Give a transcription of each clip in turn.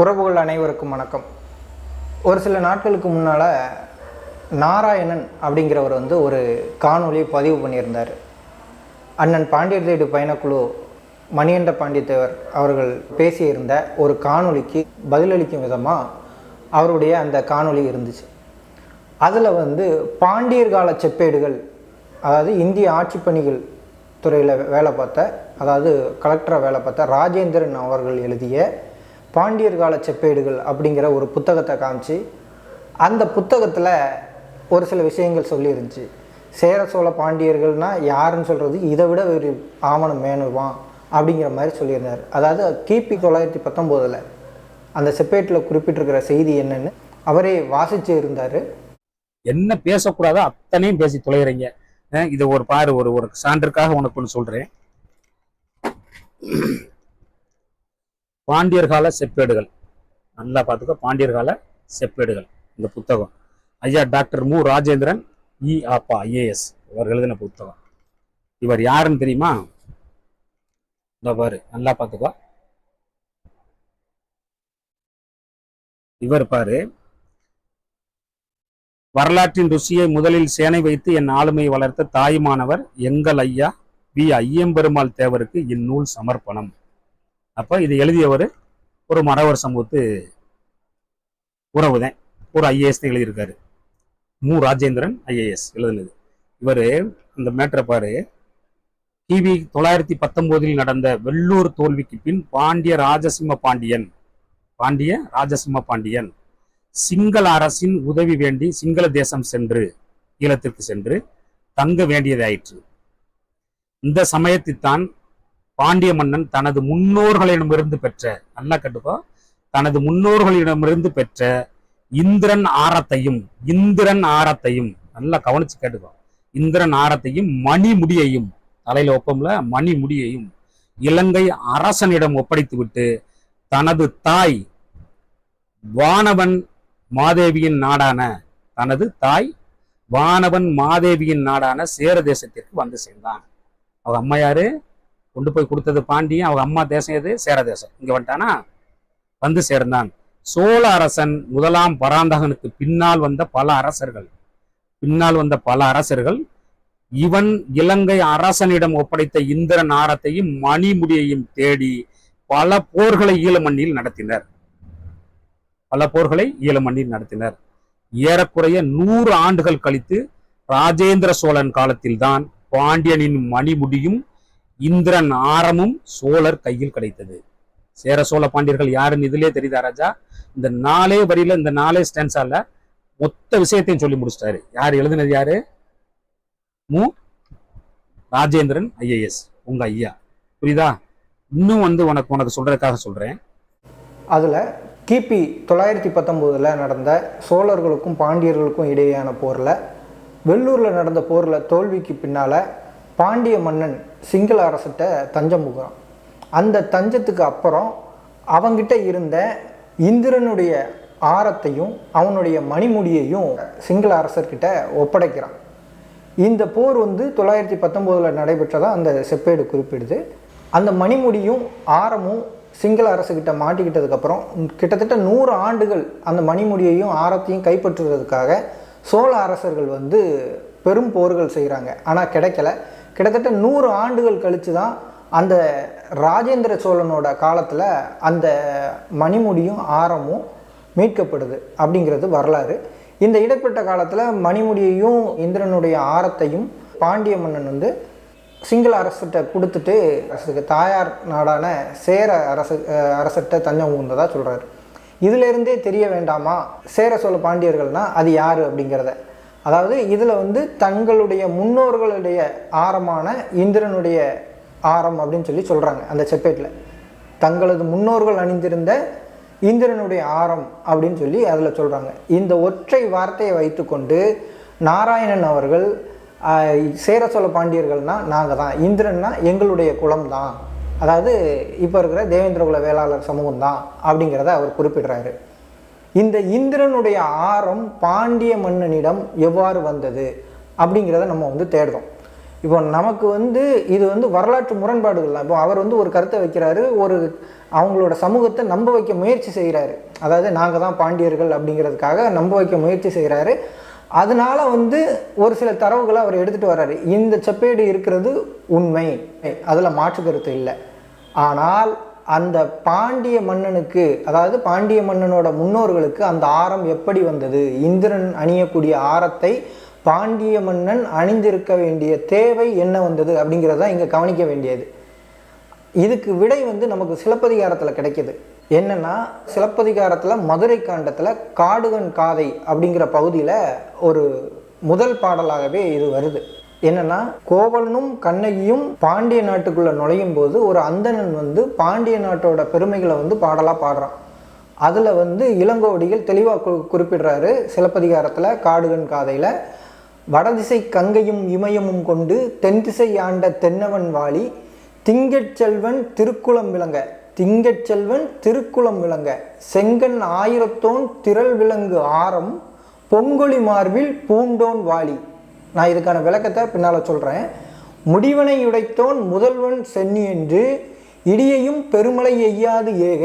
உறவுகள் அனைவருக்கும் வணக்கம். ஒரு சில நாட்களுக்கு முன்னால் நாராயணன் அப்படிங்கிறவர் வந்து ஒரு காணொலி பதிவு பண்ணியிருந்தார். அண்ணன் பாண்டியர் தேடு பயணக்குழு மணியண்ட பாண்டியத்தேவர் அவர்கள் பேசியிருந்த ஒரு காணொலிக்கு பதிலளிக்கும் விதமாக அவருடைய அந்த காணொளி இருந்துச்சு. அதில் வந்து பாண்டியர் கால செப்பேடுகள் அதாவது இந்திய ஆட்சி பணிகள் துறையில் வேலை பார்த்த அதாவது கலெக்டராக வேலை பார்த்த ராஜேந்திரன் அவர்கள் எழுதிய பாண்டியர் கால செப்பேடுகள் அப்படிங்கிற ஒரு புத்தகத்தை காமிச்சு அந்த புத்தகத்தில் ஒரு சில விஷயங்கள் சொல்லியிருந்துச்சு. சேர சோழ பாண்டியர்கள்னா யாருன்னு சொல்கிறது இதை விட ஒரு ஆவணம் வேணுவான் அப்படிங்கிற மாதிரி சொல்லியிருந்தார். அதாவது கிபி தொள்ளாயிரத்தி பத்தொம்போதில் அந்த செப்பேட்டில் குறிப்பிட்டிருக்கிற செய்தி என்னன்னு அவரே வாசிச்சு இருந்தார். என்ன பேசக்கூடாதோ அத்தனையும் பேசி தொலைகிறீங்க இதை ஒரு பாரு ஒரு ஒரு சான்றுக்காக உனக்கு ஒன்று சொல்கிறேன் பாண்டியர் கால செப்பேடுகள். நல்லா பார்த்துக்கோ பாண்டியர் கால செப்பேடுகள். இந்த புத்தகம். ஐயா டாக்டர் மு. ராஜேந்திரன் இ. ஆப்பா ஐஏஎஸ் இவர் எழுதின புத்தகம். இவர் யாருன்னு தெரியுமா? இந்த பாரு நல்லா பார்த்துக்கோ இவர் பாரு. வரலாற்றின் ருசியை முதலில் சேனை வைத்து என் ஆளுமையை வளர்த்த தாயுமானவர் எங்கள் ஐயா வி. ஐயம்பெருமாள் தேவருக்கு இந்நூல் சமர்ப்பணம். அப்போ இது எழுதியவர் ஒரு மறவர் சமூகத்து உறவுதான். ஒரு ஐஏஎஸ் தான் எழுதியிருக்காரு. மு. ராஜேந்திரன் ஐஏஎஸ் எழுதுனது. இவர் அந்த மேட்டரை பாரு. கிவி தொள்ளாயிரத்தி பத்தொன்பதில் நடந்த வெள்ளூர் தோல்விக்கு பின் பாண்டிய ராஜசிம்ம பாண்டியன் பாண்டிய ராஜசிம்ம பாண்டியன் சிங்கள அரசின் உதவி வேண்டி சிங்கள தேசம் சென்று ஈழத்திற்கு சென்று தங்க வேண்டியதாயிற்று. இந்த சமயத்தில்தான் பாண்டிய மன்னன் தனது முன்னோர்களிடமிருந்து பெற்ற நல்லா கட்டுப்பா தனது முன்னோர்களிடமிருந்து பெற்ற இந்திரன் ஆரத்தையும் இந்திரன் ஆரத்தையும் நல்லா கவனிச்சு கேட்டுக்கோ. இந்திரன் ஆரத்தையும் மணி முடியையும் தலையில ஒப்பம்ல மணி முடியையும் இலங்கை அரசனிடம் ஒப்படைத்து விட்டு தனது தாய் வானவன் மாதேவியின் நாடான தனது தாய் வானவன் மாதேவியின் நாடான சேர தேசத்திற்கு வந்து சேர்ந்தான். அவங்க அம்மா யாரு கொண்டு போய் கொடுத்தது பாண்டியன் அவங்க அம்மா தேசம் எது? சேர தேசம். இங்க வந்துட்டானா? வந்து சேர்ந்தான். சோழ அரசன் முதலாம் பராந்தகனுக்கு பின்னால் வந்த பல அரசர்கள். பின்னால் வந்த பல அரசர்கள். இவன் இலங்கை அரசனிடம் ஒப்படைத்த இந்திரன் ஆரத்தையும் மணிமுடியையும் தேடி பல போர்களை ஈழமண்ணில் நடத்தினர். பல போர்களை ஈழமண்ணில் நடத்தினர். ஏறக்குறைய நூறு ஆண்டுகள் கழித்து ராஜேந்திர சோழன் காலத்தில்தான் பாண்டியனின் மணிமுடியும் இந்திரன் ஆரமும் சோழர் கையில் கிடைத்தது. சேர சோழ பாண்டியர்கள் யாருன்னு இதுலயே தெரியுதா ராஜா? இந்த நாலே வரியில இந்த நாலே ஸ்டான்ஸால மொத்த விஷயத்தையும் சொல்லி முடிச்சிட்டாரு. யார் எழுதினது யாரு? மு. ராஜேந்திரன் ஐஏஎஸ் உங்க ஐயா. புரியுதா? இன்னும் வந்து உனக்கு உனக்கு சொல்றதுக்காக சொல்றேன். அதில் கிபி தொள்ளாயிரத்தி பத்தொம்போதில் நடந்த சோழர்களுக்கும் பாண்டியர்களுக்கும் இடையேயான போரில் வெள்ளூரில் நடந்த போரில் தோல்விக்கு பின்னால் பாண்டிய மன்னன் சிங்கள அரசிட்ட தஞ்சம் புகுறான். அந்த தஞ்சத்துக்கு அப்புறம் அவங்கிட்ட இருந்த இந்திரனுடைய ஆரத்தையும் அவனுடைய மணிமுடியையும் சிங்கள அரசர்கிட்ட ஒப்படைக்கிறான். இந்த போர் வந்து தொள்ளாயிரத்தி பத்தொம்போதில் நடைபெற்றதா அந்த செப்பேடு குறிப்பிடுது. அந்த மணிமுடியும் ஆரமும் சிங்கள அரசுகிட்ட மாட்டிக்கிட்டதுக்கப்புறம் கிட்டத்தட்ட நூறு ஆண்டுகள் அந்த மணிமுடியையும் ஆரத்தையும் கைப்பற்றுறதுக்காக சோழ அரசர்கள் வந்து பெரும் போர்கள் செய்கிறாங்க ஆனால் கிடைக்கல. கிட்டத்தட்ட நூறு ஆண்டுகள் கழித்து தான் அந்த ராஜேந்திர சோழனோட காலத்தில் அந்த மணிமுடியும் ஆரமும் மீட்கப்படுது அப்படிங்கிறது வரலாறு. இந்த இடைப்பட்ட காலத்தில் மணிமுடியையும் இந்திரனுடைய ஆரத்தையும் பாண்டிய மன்னன் வந்து சிங்கள அரசிட்ட கொடுத்துட்டு அரசுக்கு தாயார் நாடான சேர அரசு அரசிட்ட தஞ்சம் புகுந்ததாக சொல்கிறாரு இதிலேருந்தே தெரிய வேண்டாமா? சேர சோழ பாண்டியர்கள்னால் அது யார் அப்படிங்கிறத. அதாவது இதில் வந்து தங்களுடைய முன்னோர்களுடைய ஆரமான இந்திரனுடைய ஆரம் அப்படின்னு சொல்லி சொல்கிறாங்க அந்த செப்பேட்டில் தங்களது முன்னோர்கள் அணிந்திருந்த இந்திரனுடைய ஆரம் அப்படின்னு சொல்லி அதில் சொல்கிறாங்க இந்த ஒற்றை வார்த்தையை வைத்துக்கொண்டு நாராயணன் அவர்கள் சேர சோழ பாண்டியர்கள்னா நாங்கள் தான் இந்திரன்னா எங்களுடைய குலம் தான் அதாவது இப்போ இருக்கிற தேவேந்திர குல வேளாளர் சமூகம் தான் அப்படிங்கிறத அவர் குறிப்பிடுறாரு. இந்த இந்திரனுடைய ஆரம் பாண்டிய மன்னனிடம் எவ்வாறு வந்தது அப்படிங்கிறத நம்ம வந்து தேடுறோம். இப்போ நமக்கு வந்து இது வந்து வரலாற்று முரண்பாடுகள் தான் இப்போ அவர் வந்து ஒரு கருத்தை வைக்கிறாரு ஒரு அவங்களோட சமூகத்தை நம்ப வைக்க முயற்சி செய்கிறாரு. அதாவது நாங்கள் தான் பாண்டியர்கள் அப்படிங்கிறதுக்காக நம்ப வைக்க முயற்சி செய்கிறாரு. அதனால வந்து ஒரு சில தரவுகளை அவர் எடுத்துகிட்டு வர்றாரு. இந்த செப்பேடு இருக்கிறது உண்மை. அதில் மாற்று கருத்து இல்லை. ஆனால் அந்த பாண்டிய மன்னனுக்கு அதாவது பாண்டிய மன்னனோட முன்னோர்களுக்கு அந்த ஆரம் எப்படி வந்தது? இந்திரன் அணியக்கூடிய ஆரத்தை பாண்டிய மன்னன் அணிந்திருக்க வேண்டிய தேவை என்ன வந்தது அப்படிங்கிறத இங்கே கவனிக்க வேண்டியது. இதுக்கு விடை வந்து நமக்கு சிலப்பதிகாரத்தில் கிடைக்கிது. என்னென்னா சிலப்பதிகாரத்தில் மதுரை காண்டத்தில் காடுகன் காதை அப்படிங்கிற பகுதியில் ஒரு முதல் பாடலாகவே இது வருது. என்னன்னா கோவலனும் கண்ணகியும் பாண்டிய நாட்டுக்குள்ள நுழையும் போது ஒரு அந்தணன் வந்து பாண்டிய நாட்டோட பெருமைகளை வந்து பாடலாக பாடுறான். அதில் வந்து இளங்கோவடிகள் தெளிவாக கு குறிப்பிடுறாரு சிலப்பதிகாரத்தில் காடுகன் காதையில் வடதிசை கங்கையும் இமயமும் கொண்டு தென் திசை ஆண்ட தென்னவன் வாலி திங்கட் செல்வன் திருக்குளம் விளங்க திங்கட் செல்வன் திருக்குளம் விளங்க செங்கன் ஆயிரத்தோன் திரள் விலங்கு ஆரம் பொங்கொழி மார்பில் பூண்டோன் வாளி நான் இதுக்கான விளக்கத்தை பின்னால் சொல்கிறேன் முடிவனை உடைத்தோன் முதல்வன் சென்னி என்று இடியையும் பெருமலை எய்யாது ஏக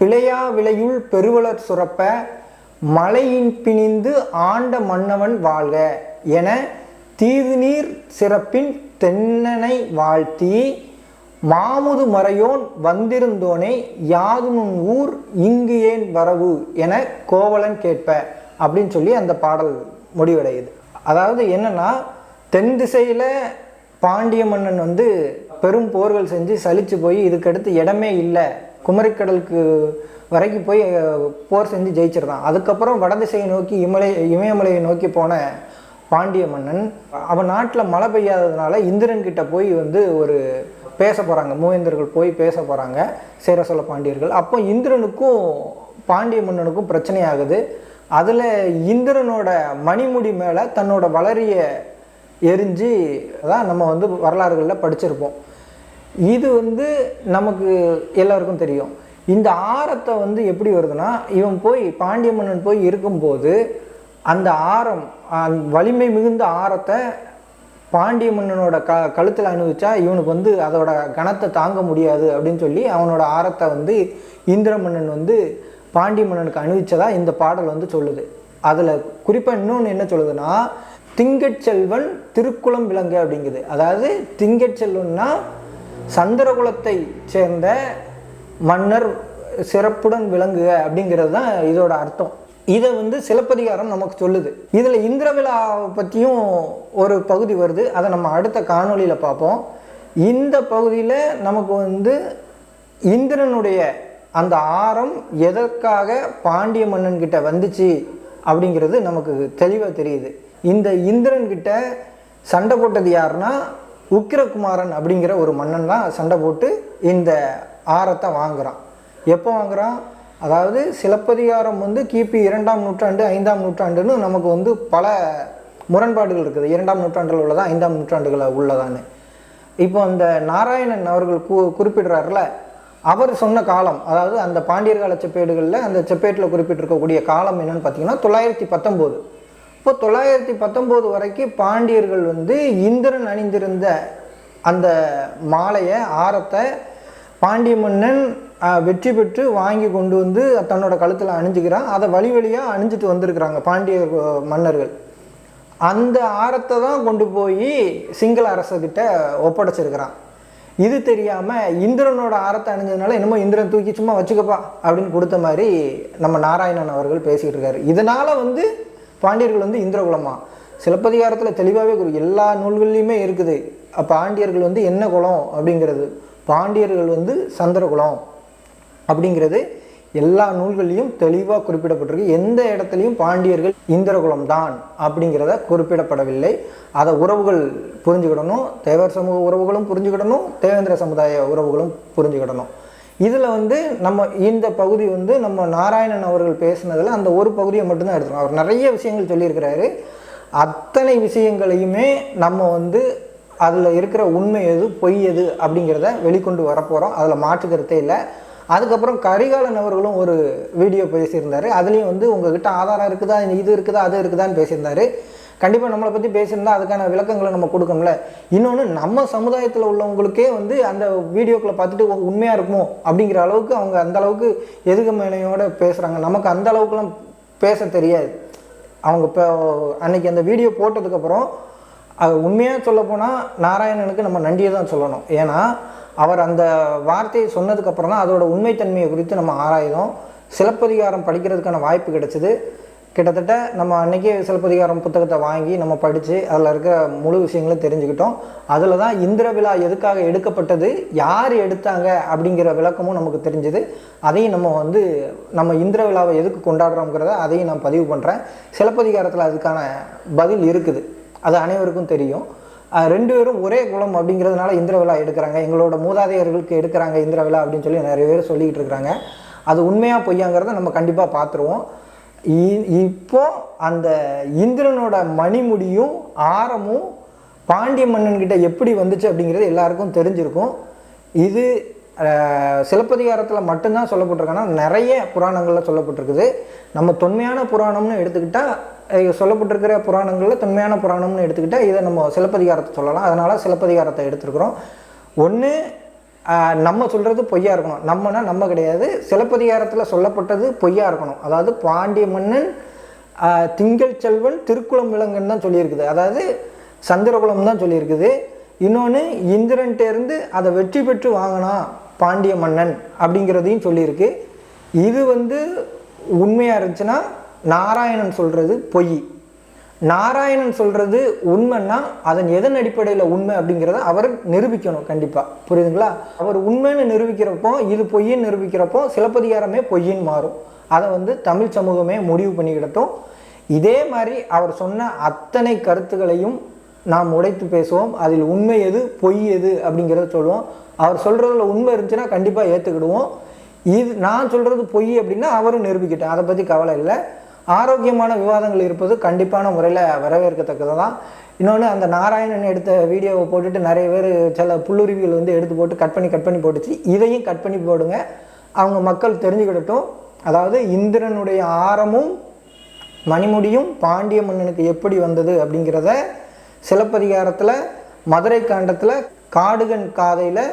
பிழையா விளையுள் பெருவளர் சுரப்ப மலையின் பிணிந்து ஆண்ட மன்னவன் வாழ்க என தீதுநீர் சிறப்பின் தென்னனை வாழ்த்தி மாமுது மறையோன் வந்திருந்தோனே யாதுனுன் ஊர் இங்கு ஏன் வரவு என கோவலன் கேட்ப அப்படின்னு சொல்லி அந்த பாடல் முடிவடையுது. அதாவது என்னென்னா தென் திசையில் பாண்டிய மன்னன் வந்து பெரும் போர்கள் செஞ்சு சலித்து போய் இதுக்கடுத்து இடமே இல்லை. குமரிக்கடலுக்கு வரைக்கும் போய் போர் செஞ்சு ஜெயிச்சிருந்தான். அதுக்கப்புறம் வடதிசையை நோக்கி இமலை இமயமலையை நோக்கி போன பாண்டிய மன்னன் அவன் நாட்டில் மழை பெய்யாததுனால இந்திரன் கிட்ட போய் வந்து ஒரு பேச போகிறாங்க மூவேந்தர்கள் போய் பேச போகிறாங்க சேர சோழ பாண்டியர்கள். அப்போ இந்திரனுக்கும் பாண்டிய மன்னனுக்கும் பிரச்சனை ஆகுது அதில் இந்திரனோட மணிமுடி மேலே தன்னோட வளரிய எரிஞ்சு தான் நம்ம வந்து வரலாறுகளில் படிச்சிருப்போம். இது வந்து நமக்கு எல்லாருக்கும் தெரியும். இந்த ஆரத்தை வந்து எப்படி வருதுன்னா இவன் போய் பாண்டிய மன்னன் போய் இருக்கும்போது அந்த ஆரம் வலிமை மிகுந்த ஆரத்தை பாண்டிய மன்னனோட க கழுத்தில் அணிவிச்சா இவனுக்கு வந்து அதோட கனத்தை தாங்க முடியாது அப்படின்னு சொல்லி அவனோட ஆரத்தை வந்து இந்திர மன்னன் வந்து பாண்டி மன்னனுக்கு அணிவிச்சதா இந்த பாடல் வந்து சொல்லுது. அதில் குறிப்பாக இன்னொன்று என்ன சொல்லுதுன்னா திங்கட் செல்வன் திருக்குளம் விலங்கு அப்படிங்குது. அதாவது திங்கட் செல்வன்னா சந்திரகுலத்தை சேர்ந்த மன்னர் சிறப்புடன் விளங்குக அப்படிங்கிறது தான் இதோட அர்த்தம். இதை வந்து சிலப்பதிகாரம் நமக்கு சொல்லுது. இதில் இந்திர விழாவை பற்றியும் ஒரு பகுதி வருது. அதை நம்ம அடுத்த காணொளியில் பார்ப்போம். இந்த பகுதியில் நமக்கு வந்து இந்திரனுடைய அந்த ஆரம் எதற்காக பாண்டிய மன்னன்கிட்ட வந்துச்சு அப்படிங்கிறது நமக்கு தெளிவாக தெரியுது. இந்த இந்திரன்கிட்ட சண்டை போட்டது யாருன்னா உக்கிரகுமாரன் அப்படிங்கிற ஒரு மன்னன் தான் சண்டை போட்டு இந்த ஆரத்தை வாங்குகிறான் எப்போ வாங்குறான்? அதாவது சிலப்பதிகாரம் வந்து கிபி இரண்டாம் நூற்றாண்டு ஐந்தாம் நூற்றாண்டுன்னு நமக்கு வந்து பல முரண்பாடுகள் இருக்குது. இரண்டாம் நூற்றாண்டில் உள்ளதா ஐந்தாம் நூற்றாண்டுகளை உள்ளதான்னு. இப்போ அந்த நாராயணன் அவர்கள் கு குறிப்பிடுறாருல அவர் சொன்ன காலம் அதாவது அந்த பாண்டியர் கால செப்பேடுகளில் அந்த செப்பேட்டில் குறிப்பிட்டிருக்கக்கூடிய காலம் என்னன்னு பார்த்தீங்கன்னா தொள்ளாயிரத்தி பத்தொம்போது இப்போ தொள்ளாயிரத்தி பத்தொம்போது வரைக்கும் பாண்டியர்கள் வந்து இந்திரன் அணிந்திருந்த அந்த மாலையை ஆரத்தை பாண்டிய மன்னன் வெற்றி பெற்று வாங்கி கொண்டு வந்து தன்னோட கழுத்தில் அணிஞ்சுக்கிறான். அதை வழி வழியாக அணிஞ்சிட்டு வந்திருக்கிறாங்க பாண்டிய மன்னர்கள். அந்த ஆரத்தை தான் கொண்டு போய் சிங்கள அரசர்கிட்ட ஒப்படைச்சிருக்கிறான். இது தெரியாமல் இந்திரனோட ஆரத்தை அணிஞ்சதுனால என்னமோ இந்திரன் தூக்கி சும்மா வச்சுக்கப்பா அப்படின்னு கொடுத்த மாதிரி நம்ம நாராயணன் அவர்கள் பேசிக்கிட்டு இருக்காரு. இதனால் வந்து பாண்டியர்கள் வந்து இந்திரகுலமா? சிலப்பதிகாரத்தில் தெளிவாகவே எல்லா நூல்கள்லையுமே இருக்குது. பாண்டியர்கள் வந்து என்ன குலம் அப்படிங்கிறது? பாண்டியர்கள் வந்து சந்திரகுலம் அப்படிங்கிறது எல்லா நூல்கள்லையும் தெளிவாக குறிப்பிடப்பட்டிருக்கு. எந்த இடத்துலையும் பாண்டியர்கள் இந்திரகுலம் தான் அப்படிங்கிறத குறிப்பிடப்படவில்லை. அதை உறவுகள் புரிஞ்சுக்கிடணும். தேவர் சமூக உறவுகளும் புரிஞ்சுக்கிடணும். தேவேந்திர சமுதாய உறவுகளும் புரிஞ்சுக்கிடணும். இதில் வந்து நம்ம இந்த பகுதி வந்து நம்ம நாராயணன் அவர்கள் பேசினதில் அந்த ஒரு பகுதியை மட்டும்தான் எடுத்துக்கணும். அவர் நிறைய விஷயங்கள் சொல்லியிருக்கிறாரு. அத்தனை விஷயங்களையுமே நம்ம வந்து அதில் இருக்கிற உண்மை எது பொய் எது அப்படிங்கிறத வெளிக்கொண்டு வரப்போகிறோம் அதில் மாற்று கருத்தே இல்லை. அதுக்கப்புறம் கரிகாலன் அவர்களும் ஒரு வீடியோ பேசியிருந்தார். அதுலேயும் வந்து உங்ககிட்ட ஆதாரம் இருக்குதா? இது இருக்குதா? அது இருக்குதான்னு பேசியிருந்தாரு. கண்டிப்பாக நம்மளை பற்றி பேசியிருந்தா அதுக்கான விளக்கங்களை நம்ம கொடுக்கணும்ல. இன்னொன்று நம்ம சமுதாயத்தில் உள்ளவங்களுக்கே வந்து அந்த வீடியோக்களை பார்த்துட்டு உ- இருக்குமோ அப்படிங்கிற அளவுக்கு அவங்க அந்த அளவுக்கு எதுகமேனையோட பேசுகிறாங்க நமக்கு அந்த அளவுக்குலாம் பேச தெரியாது. அவங்க இப்போ அன்னைக்கு அந்த வீடியோ போட்டதுக்கப்புறம் அது உண்மையாக சொல்லப்போனால் நாராயணனுக்கு நம்ம நன்றியை தான் சொல்லணும். ஏன்னா அவர் அந்த வார்த்தையை சொன்னதுக்கப்புறம் தான் அதோட உண்மைத்தன்மையை குறித்து நம்ம ஆராய்தோம் சிலப்பதிகாரம் படிக்கிறதுக்கான வாய்ப்பு கிடைச்சிது. கிட்டத்தட்ட நம்ம அன்றைக்கி சிலப்பதிகாரம் புத்தகத்தை வாங்கி நம்ம படித்து அதில் இருக்கிற முழு விஷயங்களும் தெரிஞ்சுக்கிட்டோம். அதில் தான் இந்திர விழா எதுக்காக எடுக்கப்பட்டது யார் எடுத்தாங்க அப்படிங்கிற விளக்கமும் நமக்கு தெரிஞ்சுது. அதையும் நம்ம வந்து நம்ம இந்திர விழாவை எதுக்கு கொண்டாடுறோங்கிறத அதையும் நான் பதிவு பண்ணுறேன் சிலப்பதிகாரத்தில் அதுக்கான பதில் இருக்குது. அது அனைவருக்கும் தெரியும். ரெண்டு பேரும் ஒரே குலம் அப்படிங்கிறதுனால இந்திர விழா எடுக்கிறாங்க. எங்களோட மூதாதையர்களுக்கு எடுக்கிறாங்க இந்திர விழா அப்படின்னு சொல்லி நிறைய பேர் சொல்லிக்கிட்டு இருக்கிறாங்க. அது உண்மையாக பொய்யாங்கிறத நம்ம கண்டிப்பாக பார்த்துருவோம் இ- இப்போ அந்த இந்திரனோட மணிமுடியும் ஆரமும் பாண்டிய மன்னன்கிட்ட எப்படி வந்துச்சு அப்படிங்கிறது எல்லாருக்கும் தெரிஞ்சிருக்கும். இது சிலப்பதிகாரத்தில் மட்டும்தான் சொல்லப்பட்டிருக்கேன்னா நிறைய புராணங்களில் சொல்லப்பட்டிருக்குது. நம்ம தொன்மையான புராணம்னு எடுத்துக்கிட்டால் சொல்லப்பட்டிருக்கிற புராணங்களில் தொன்மையான புராணம்னு எடுத்துக்கிட்டால் இதை நம்ம சிலப்பதிகாரத்தை சொல்லலாம். அதனால் சிலப்பதிகாரத்தை எடுத்துருக்குறோம். ஒன்று நம்ம சொல்கிறது பொய்யா இருக்கணும். நம்மனா நம்ம கிடையாது. சிலப்பதிகாரத்தில் சொல்லப்பட்டது பொய்யா இருக்கணும். அதாவது பாண்டிய மன்னன் திங்கள் செல்வன் திருக்குளம் விலங்குன்னு தான் சொல்லியிருக்குது. அதாவது சந்திரகுலம் தான் சொல்லியிருக்குது. இன்னொன்று இந்திரன்ட்டேருந்து அதை வெற்றி பெற்று வாங்கினா பாண்டிய மன்னன் அப்படிங்கிறதையும் சொல்லியிருக்கு. இது வந்து உண்மையாக இருந்துச்சுன்னா நாராயணன் சொல்கிறது பொய். நாராயணன் சொல்கிறது உண்மைன்னா அதன் எதன் அடிப்படையில் உண்மை அப்படிங்கிறத அவர் நிரூபிக்கணும் கண்டிப்பாக புரியுதுங்களா? அவர் உண்மைன்னு நிரூபிக்கிறப்போ இது பொய்ன்னு நிரூபிக்கிறப்போ சிலப்பதிகாரமே பொய்ன்னு மாறும். அதை வந்து தமிழ் சமூகமே முடிவு பண்ணிக்கிடட்டும். இதே மாதிரி அவர் சொன்ன அத்தனை கருத்துக்களையும் நாம் உடைத்து பேசுவோம் அதில் உண்மை எது பொய் எது அப்படிங்கிறத சொல்லுவோம். அவர் சொல்கிறதுல உண்மை இருந்துச்சுன்னா கண்டிப்பாக ஏற்றுக்கிடுவோம் இது நான் சொல்கிறது பொய் அப்படின்னா அவரும் நிரூபிக்கிட்டேன் அதை பற்றி கவலை இல்லை. ஆரோக்கியமான விவாதங்கள் இருப்பது கண்டிப்பான முறையில் வரவேற்கத்தக்கது தான். இன்னொன்று அந்த நாராயணன் எடுத்த வீடியோவை போட்டுட்டு நிறைய பேர் சில புல்லுருவிகள் வந்து எடுத்து போட்டு கட் பண்ணி கட் பண்ணி போட்டுச்சு. இதையும் கட் பண்ணி போடுங்க. அவங்க மக்கள் தெரிஞ்சுக்கிடட்டும். அதாவது இந்திரனுடைய ஆரமும் மணிமுடியும் பாண்டிய மன்னனுக்கு எப்படி வந்தது அப்படிங்கிறத சிலப்பதிகாரத்தில் மதுரை காண்டத்தில் காடுகன் காதையில்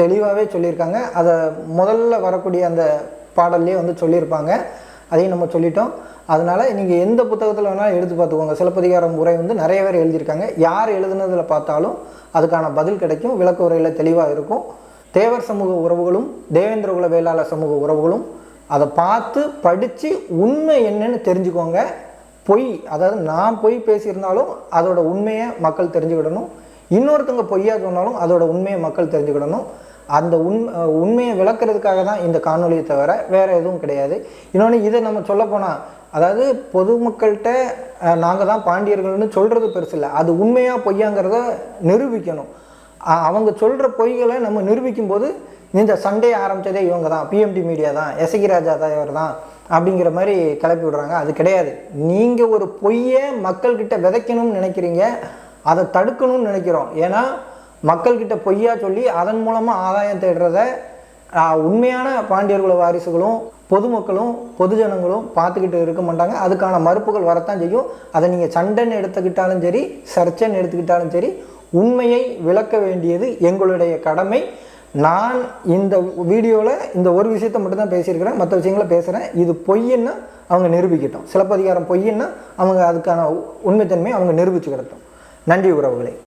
தெளிவாகவே சொல்லியிருக்காங்க. அதை முதல்ல வரக்கூடிய அந்த பாடல்லையே வந்து சொல்லியிருப்பாங்க. அதையும் நம்ம சொல்லிட்டோம். அதனால் நீங்கள் எந்த புத்தகத்தில் வேணாலும் எடுத்து பார்த்துக்கோங்க. சிலப்பதிகாரம் உரை வந்து நிறைய பேர் எழுதியிருக்காங்க. யார் எழுதுனதில் பார்த்தாலும் அதுக்கான பதில் கிடைக்கும். விளக்க உரையில் தெளிவாக இருக்கும். தேவர் சமூக உறவுகளும் தேவேந்திரகுல வேளாளர் சமூக உறவுகளும் அதை பார்த்து படித்து உண்மை என்னன்னு தெரிஞ்சுக்கோங்க. பொய் அதாவது நான் பொய் பேசியிருந்தாலும் அதோட உண்மையை மக்கள் தெரிஞ்சுக்கிடணும். இன்னொருத்தவங்க பொய்யா சொன்னாலும் அதோட உண்மையை மக்கள் தெரிஞ்சுக்கிடணும். அந்த உண் உண்மையை விளக்குறதுக்காக தான் இந்த காணொலியை தவிர வேறு எதுவும் கிடையாது. இன்னொன்று இதை நம்ம சொல்லப்போனால் அதாவது பொதுமக்கள்கிட்ட நாங்கள் தான் பாண்டியர்கள்னு சொல்கிறது பெருசு இல்லை. அது உண்மையாக பொய்யாங்கிறத நிரூபிக்கணும். அவங்க சொல்கிற பொய்களை நம்ம நிரூபிக்கும் போது இந்த சண்டே ஆரம்பித்ததே இவங்க தான். பிஎம்டி மீடியா தான். எசகி ராஜா தான் இவர் தான் அப்படிங்கிற மாதிரி கிளப்பி விடுறாங்க. அது கிடையாது. நீங்கள் ஒரு பொய்யை மக்கள்கிட்ட விதைக்கணும்னு நினைக்கிறீங்க. அதை தடுக்கணும்னு நினைக்கிறோம். ஏன்னா மக்கள்கிட்ட பொய்யா சொல்லி அதன் மூலமாக ஆதாயம் தேடுறத உண்மையான பாண்டியர்குல வாரிசுகளும் பொதுமக்களும் பொதுஜனங்களும் பார்த்துக்கிட்டு இருக்க மாட்டாங்க. அதுக்கான மறுப்புகள் வரத்தான் செய்யும். அதை நீங்கள் சண்டைன்னு எடுத்துக்கிட்டாலும் சரி சர்ச்சைன்னு எடுத்துக்கிட்டாலும் சரி உண்மையை விளக்க வேண்டியது எங்களுடைய கடமை. நான் இந்த வீடியோவில் இந்த ஒரு விஷயத்தை மட்டும்தான் பேசியிருக்கிறேன். மற்ற விஷயங்களை பேசுகிறேன் இது பொய்ன்னா அவங்க நிரூபிக்கட்டும். சிலப்பதிகாரம் பொய்ன்னா அவங்க அதுக்கான உண்மைத்தன்மையை அவங்க நிரூபிச்சுக்கிடட்டும். நன்றி உறவுகளே.